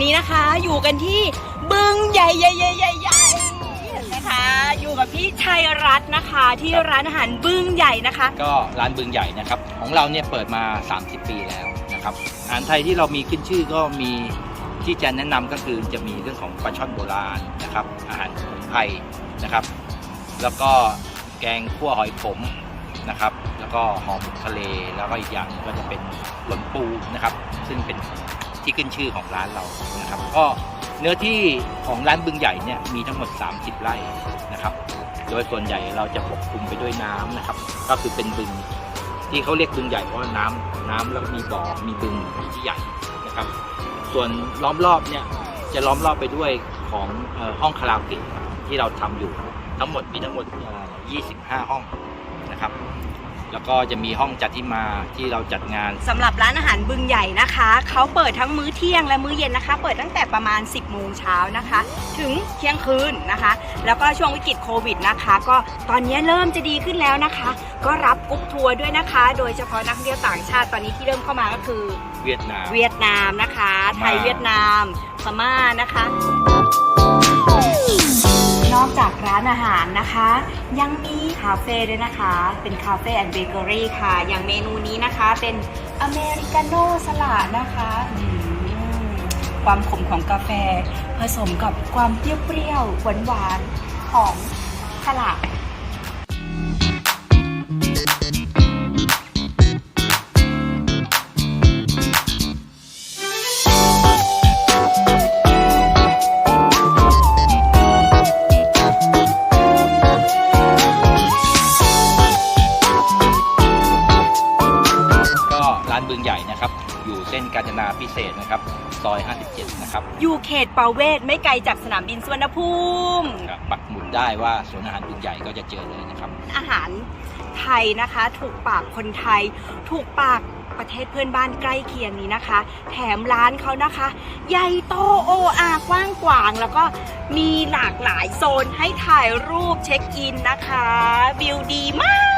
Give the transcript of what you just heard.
กันที่บึงใหญ่ใหญ่ใหญ่ใหญ่ใหญ่นะคะ อยู่กับพี่ชัยรัตน์นะคะ ที่ร้านอาหารบึงใหญ่นะคะ ก็ร้านบึงใหญ่นะครับ ของเราเนี่ยเปิดมา 30 ปีแล้วนะครับอาหารไทยที่เรามีขึ้นชื่อก็มีที่จะแนะนำก็คือจะมีเรื่องของปลาช่อนโบราณนะครับ อาหารสมุนไพรนะครับ แล้วก็แกงคั่วหอยขมนะครับ แล้วก็หอมทะเลแล้วก็อีกอย่างก็จะเป็นหลนปูนะครับ ซึ่งเป็น ที่ขึ้นชื่อของร้านเรานะครับ ก็เนื้อที่ของร้านบึงใหญ่เนี่ยมีทั้งหมด 30 ไร่นะครับ โดยส่วนใหญ่เราจะปกคลุมไปด้วยน้ำนะครับ ก็คือเป็นบึงที่เขาเรียกบึงใหญ่เพราะว่าน้ำน้ำแล้วก็มีบ่อมีบึงที่ใหญ่นะครับ ส่วนล้อมรอบเนี่ยจะล้อมรอบไปด้วยของห้องคาราโอเกะที่เราทำอยู่ทั้งหมดมีทั้งหมด 25 ห้องนะครับ แล้วก็จะมีห้องจัดที่มาที่เราจัดงาน สำหรับร้านอาหารบึงใหญ่นะคะ เขาเปิดทั้งมื้อเที่ยงและมื้อเย็นนะคะ เปิดตั้งแต่ประมาณ 10 โมงเช้านะคะ ถึงเที่ยงคืนนะคะ แล้วก็ช่วงวิกฤตโควิดนะคะ ก็ตอนนี้เริ่มจะดีขึ้นแล้วนะคะ ก็รับกรุ๊ปทัวร์ด้วยนะคะ โดยเฉพาะนักท่องเที่ยวต่างชาติตอนนี้ที่เริ่มเข้ามาก็คือเวียดนาม เวียดนามนะคะ ไทยพม่าเวียดนามพม่านะคะ นอกจากร้านอาหารนะคะ ยังมีคาเฟ่ด้วยนะคะ เป็นคาเฟ่แอนด์เบเกอรี่ค่ะ อย่างเมนูนี้นะคะเป็นอเมริกาโน่สลัดนะคะความขมของกาแฟ ผสมกับความเปรี้ยวๆหวานๆของสลัด เส้นกาญจนาพิเศษกนะครับซอย 57 นะครับ อยู่เขตประเวศไม่ไกลจากสนามบินสุวรรณภูมิครับปักหมุดได้ว่าสวนอาหารบึงใหญ่ก็จะเจอเลยนะครับ อาหารไทยนะคะ ถูกปากคนไทย ถูกปากประเทศเพื่อนบ้านใกล้เคียงนี้นะคะ แถมร้านเขานะคะ ใหญ่โตโออากว้างกวาง แล้วก็มีหลากหลายโซนให้ถ่ายรูปเช็คอินนะคะ วิวดีมาก